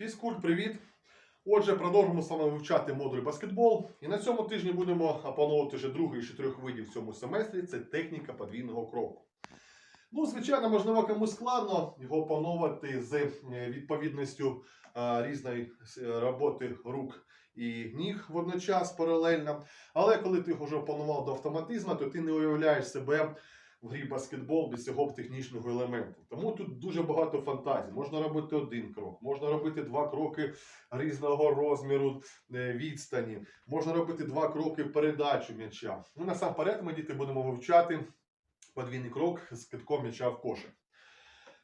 Фізкульт, привіт! Отже, продовжимо вами вивчати модуль баскетбол. І на цьому тижні будемо опановувати вже другий з чотирьох видів в цьому семестрі це техніка подвійного кроку. Ну, звичайно, можливо, комусь складно його опановувати з е, відповідністю е, різної е, роботи рук і ніг водночас паралельно. Але коли ти його вже опанував до автоматизму, то ти не уявляєш себе в грі баскетбол без цього технічного елементу. Тому тут дуже багато фантазій. Можна робити один крок, можна робити два кроки різного розміру, е, відстані, можна робити два кроки передачі м'яча. Ну, насамперед, ми діти будемо вивчати подвійний крок з китком м'яча в кошик.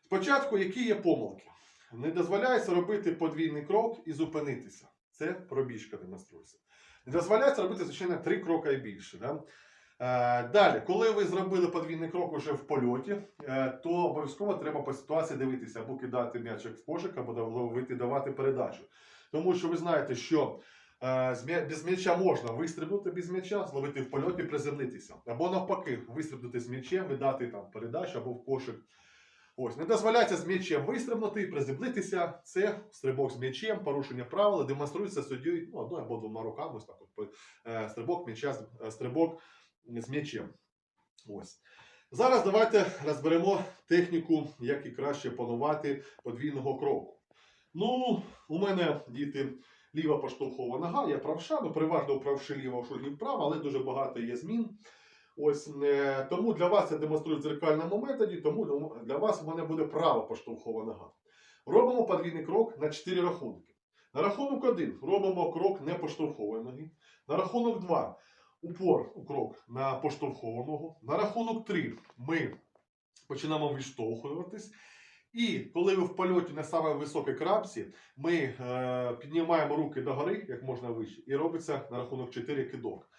Спочатку, які є помилки? Не дозволяється робити подвійний крок і зупинитися. Це пробіжка демонструється. Не дозволяється робити, звичайно, три кроки і більше. Да? Е, Далі, коли ви зробили подвійний крок уже в польоті, е, то обов'язково треба по ситуації дивитися або кидати м'ячик в кошик, або ловити, давати передачу. Тому що ви знаєте, що е, без м'яча можна вистрибнути без м'яча, зловити в польоті, приземлитися. Або навпаки, вистрибнути з м'ячем і дати там передачу або в кошик. Ось, не дозволяється з м'ячем вистрибнути і приземлитися. Це стрибок з м'ячем, порушення правил, демонструється суддєю ну, одною або двома руками. Ось так от, стрибок м'яча, стрибок з м'ячем. Ось. Зараз давайте розберемо техніку, як і краще панувати подвійного кроку. Ну, у мене діти ліва поштовхова нога, я правша, ну переважно правши ліва, шульгів вправо, але дуже багато є змін. Ось е, тому для вас я демонструю в дзеркальному методі, тому для вас у мене буде права поштовхова нога. Робимо подвійний крок на 4 рахунки. На рахунок 1 робимо крок не поштовхової ноги. На рахунок 2 упор у крок на поштовхову ногу. На рахунок 3 ми починаємо відштовхуватись. І коли ви в польоті на саме високій крапці, ми е, піднімаємо руки догори, як можна вище, і робиться на рахунок 4 кидок.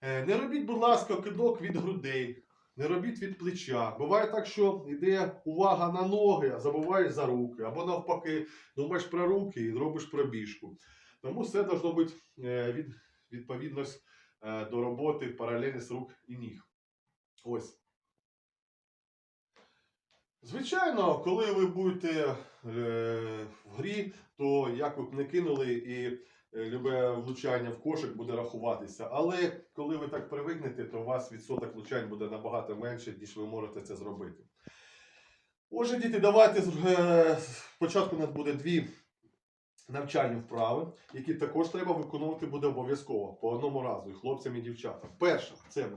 Е, не робіть, будь ласка, кидок від грудей, не робіть від плеча. Буває так, що йде увага на ноги, а забуваєш за руки, або навпаки, думаєш про руки і робиш пробіжку. Тому все должно бути е, від, відповідність е, до роботи паралельність рук і ніг. Ось. Звичайно, коли ви будете е, в грі, то як ви б не кинули і е, любе влучання в кошик буде рахуватися. Але коли ви так привикнете, то у вас відсоток влучань буде набагато менше, ніж ви можете це зробити. Отже, діти, давайте е, спочатку у нас буде дві навчальні вправи, які також треба виконувати буде обов'язково по одному разу, і хлопцям і дівчатам. Перша це ми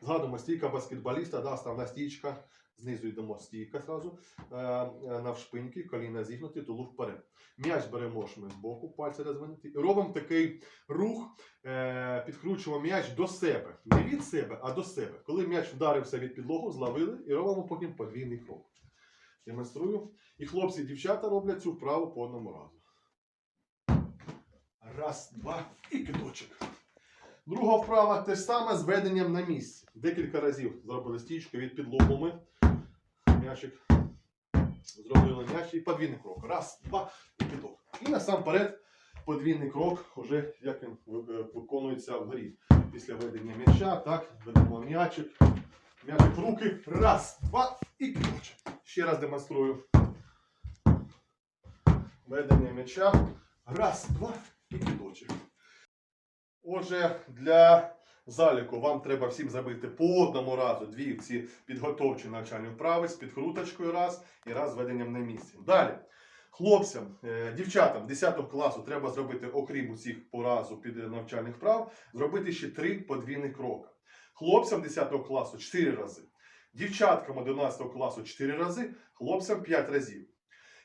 згадуємо стійка баскетболіста, да, основна стійка. Знизу йдемо стійка зразу, е, е, навшпиньки, коліна зігнуті, тулуп вперед. М'яч беремо ми з боку, пальці розвинуті. І робимо такий рух, е, підкручуємо м'яч до себе. Не від себе, а до себе. Коли м'яч вдарився від підлогу, зловили і робимо потім подвійний крок. Демонструю. І хлопці і дівчата роблять цю вправу по одному разу. Раз, два і кидочок. Друга вправа те саме з веденням на місці. Декілька разів зробили стічку від підлогу ми. М'ячик. Зробили м'яч і подвійний крок. Раз, два і кидок. І насамперед подвійний крок, вже як він е, виконується в грі. Після ведення м'яча, так, ведемо м'ячик. М'ячик в руки. Раз, два і кидочок. Ще раз демонструю. Ведення м'яча. Раз, два і. Отже, для заліку вам треба всім зробити по одному разу дві ці підготовчі навчальні вправи з підкруточкою раз і раз з веденням на місці. Далі. Хлопцям, е, дівчатам 10 класу треба зробити, окрім усіх по разу під навчальних вправ, зробити ще три подвійних кроки. Хлопцям 10 класу 4 рази. Дівчаткам 11 класу 4 рази, хлопцям 5 разів.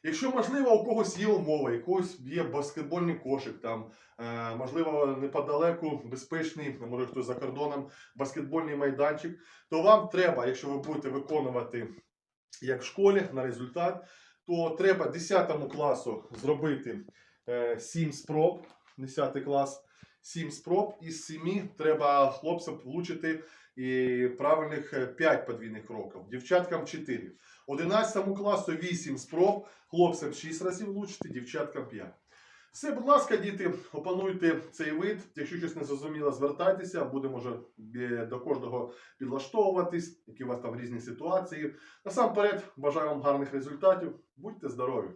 Якщо можливо, у когось є умова, у когось є баскетбольний кошик, там, е, можливо, неподалеку безпечний, може хтось за кордоном, баскетбольний майданчик, то вам треба, якщо ви будете виконувати як в школі на результат, то треба 10 класу зробити е, 7 спроб, 10 клас, 7 спроб, із 7 треба хлопцям влучити і правильних 5 подвійних кроків, дівчаткам 4. 11 класу 8 спроб, хлопцям 6 разів влучити, дівчаткам 5. Все, будь ласка, діти, опануйте цей вид. Якщо щось не зрозуміло, звертайтеся, будемо вже е, до кожного підлаштовуватись, які у вас там різні ситуації. Насамперед, бажаю вам гарних результатів. Будьте здорові!